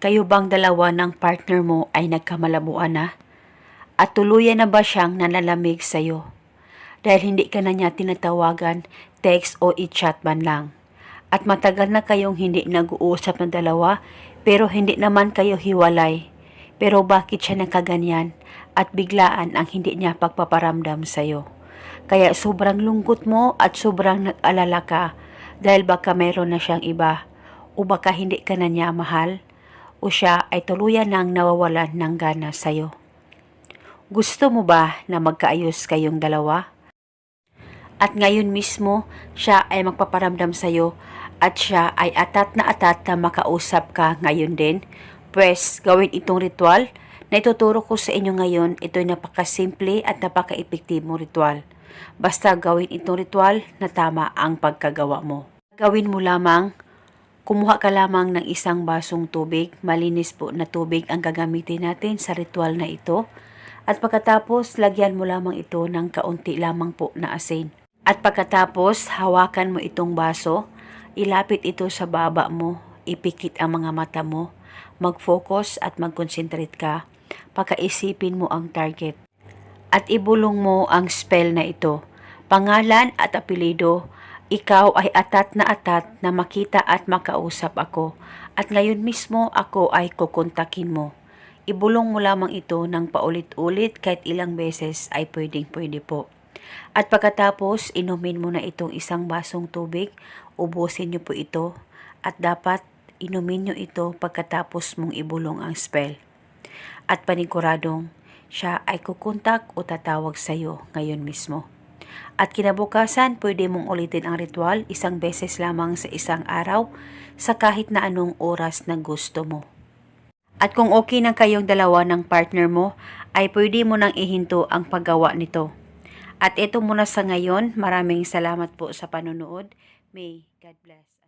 Kayo bang dalawa ng partner mo ay nagkamalabuan na? At tuluyan na ba siyang nanalamig sa'yo? Dahil hindi ka na niya tinatawagan, text o i-chat man lang. At matagal na kayong hindi nag-uusap ng dalawa, pero hindi naman kayo hiwalay. Pero bakit siya nakaganyan at biglaan ang hindi niya pagpaparamdam sa'yo? Kaya sobrang lungkot mo at sobrang nag-alala ka dahil baka meron na siyang iba o baka hindi ka na niya mahal o siya ay tuluyan nang nawawalan ng gana sa'yo. Gusto mo ba na magkaayos kayong dalawa? At ngayon mismo, siya ay magpaparamdam sa'yo at siya ay atat na atat na makausap ka ngayon din. Pwes, gawin itong ritual na ituturo ko sa inyo ngayon. Ito'y napakasimple at napaka-epektibong ritual. Basta gawin itong ritual na tama ang pagkagawa mo. Gawin mo lamang, kumuha ka lamang ng isang basong tubig. Malinis po na tubig ang gagamitin natin sa ritual na ito. At pagkatapos, lagyan mo lamang ito ng kaunti lamang po na asin. At pagkatapos, hawakan mo itong baso, ilapit ito sa baba mo, ipikit ang mga mata mo, mag-focus at mag-concentrate ka, pakaisipin mo ang target. At ibulong mo ang spell na ito. Pangalan at apelido, ikaw ay atat na atat na makita at makausap ako. At ngayon mismo ako ay kukontakin mo. Ibulong mo lamang ito ng paulit-ulit kahit ilang beses ay pwedeng pwede po. At pagkatapos, inumin mo na itong isang basong tubig, ubusin niyo po ito at dapat inumin niyo ito pagkatapos mong ibulong ang spell. At paniguradong, siya ay kukontak o tatawag sa iyo ngayon mismo. At kinabukasan, pwede mong ulitin ang ritual isang beses lamang sa isang araw sa kahit na anong oras na gusto mo. At kung okay na kayong dalawa ng partner mo, ay pwede mo nang ihinto ang paggawa nito. At ito muna sa ngayon, maraming salamat po sa panonood. May God bless.